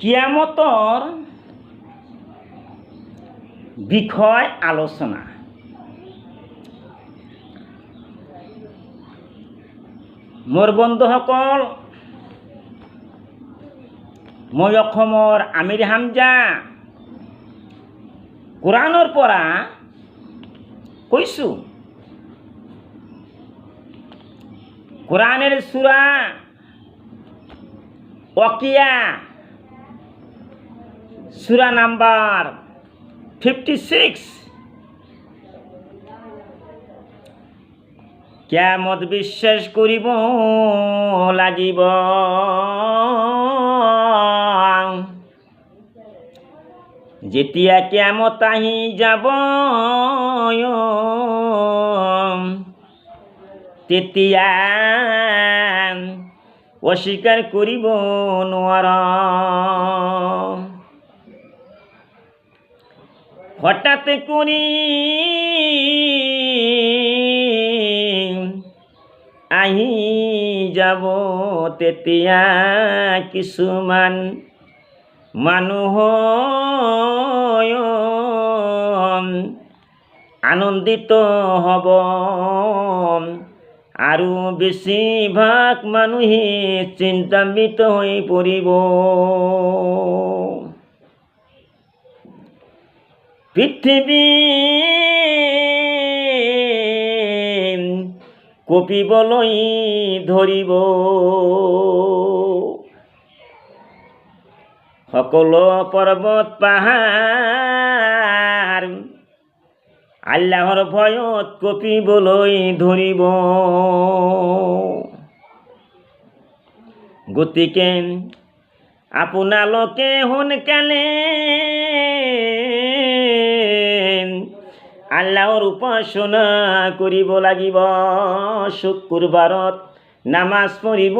কিয়ামতর বিষয় আলোচনা। মোৰ বন্ধুসকল, মই অসমৰ আমিৰ হামজা কোৰাণৰ পৰা কৈছোঁ কোরআনের সুরা অকিয়া সুরা নাম্বার ফিফটি সিক্স কেমত বিশ্বাস করিব, লাগিব। যেতিয়া কেমত আহি যাব তেতিয়া অস্বীকাৰ কৰিব নোৱাৰ। হঠাৎ কৰি আহি যাব তেতিয়া কিছুমান মানুহ আনন্দিত হ'ব। আৰু বেছিভাগ মানুহে চিন্তান্বিত হৈ পৰিব। পৃথিৱী কঁপিবলৈ ধৰিব সকলো পৰ্বত পাহাৰ আল্লাহৰ ভয়ত কঁপিবলৈ ধৰিব গতিকে আপোনালোকে সোনকালে আল্লাহৰ উপাসনা কৰিব লাগিব শুক্ৰবাৰত নামাজ পঢ়িব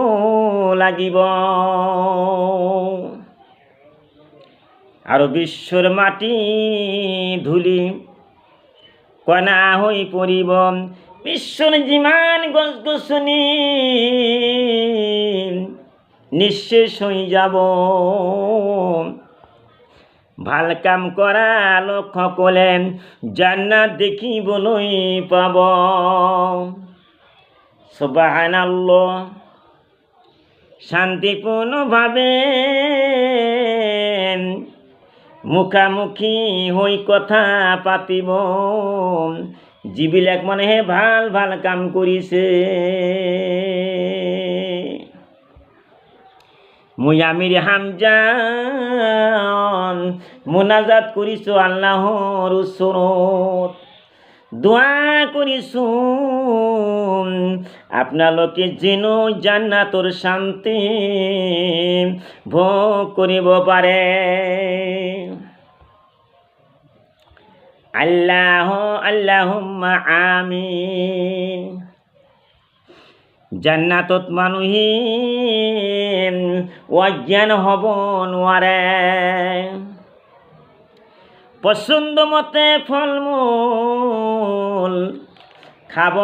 লাগিব। আৰু বিশ্বৰ মাটি ধূলি কণা হৈ পৰিব বিশ্বৰ যিমান গছ গছনি নিঃশেষ হৈ যাব। ভালো কাম কৰা লোকসকলে জান্নাত দেখিবলৈ পাব। সুবহানাল্লাহ। শান্তিপূৰ্ণভাৱে মুখামুখি হৈ কথা পাতিব। যিবিলাক মানুহে ভালো ভালো কাম কৰিছে আমিৰ হামজান, মোনাজাত কৰিছোঁ আল্লাহৰ ওচৰত দোৱা কৰিছোঁ আপোনালোকে যেন জান্নাতৰ শান্তি ভোগ কৰিব পাৰে আল্লাহ, আল্লাহুম্মা আমিন। জান্নাতত মানুহে অজ্ঞান হ'ব নোৱাৰে পচন্দ মতে ফল মূল খাব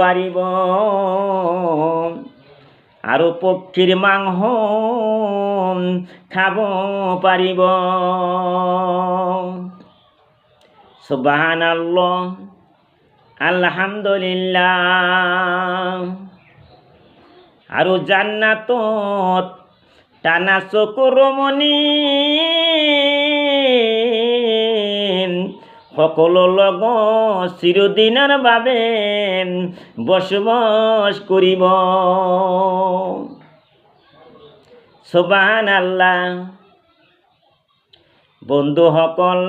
পাৰিব আৰু পক্ষীৰ মাংস খাব পাৰিব সুবাহান আল্লাহ আলহামদুলিল্লাহ। আৰু জান্নাতত টানা চকুৰ মণি সকলো লগ চিৰদিনৰ বাবে বসবাস কৰিব সুবাহান আল্লাহ বন্ধুসকল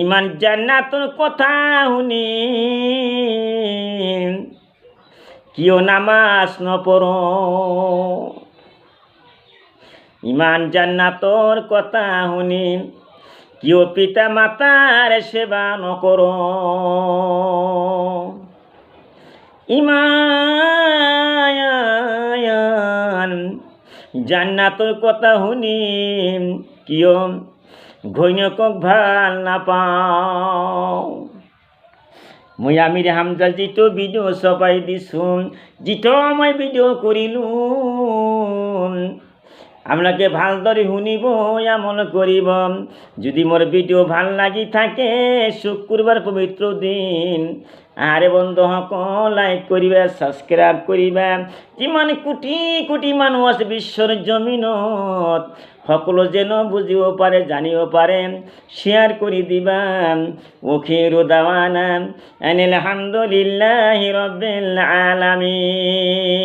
ইমান জান্নাতৰ কথা শুনি। কিয় নামাজ নপঢ়ো ইমান জান্নাতৰ কথা শুনি, কিয় পিতা মাতাৰ সেৱা নকৰো ইমান জান্নাতৰ কথা শুনি, কিয় ঘৈণীয়েকক ভালো নাপাওঁ? মই আমির হামজা যিটো ভিডিঅ' চপাই দিছোঁ যিটো মই ভিডিঅ' কৰিলোঁ আপনাকে ভালো ধরে শুনিব এমন করিব যদি মোর ভিডিও ভালো লাগি থাকে শুক্রবার পবিত্র দিন। আরে বন্ধু হক লাইক করিবা সাবস্ক্রাইব করিবা। কিমান কোটি কোটি আছে বিশ্বর জমিনত। সকলো যেন বুঝিব পাৰে জানিব পাৰে শ্বেয়াৰ কৰি দিবা ওখিৰ দাৱানা আনিল হামদুলিল্লাহি ৰব্বিল আলামিন।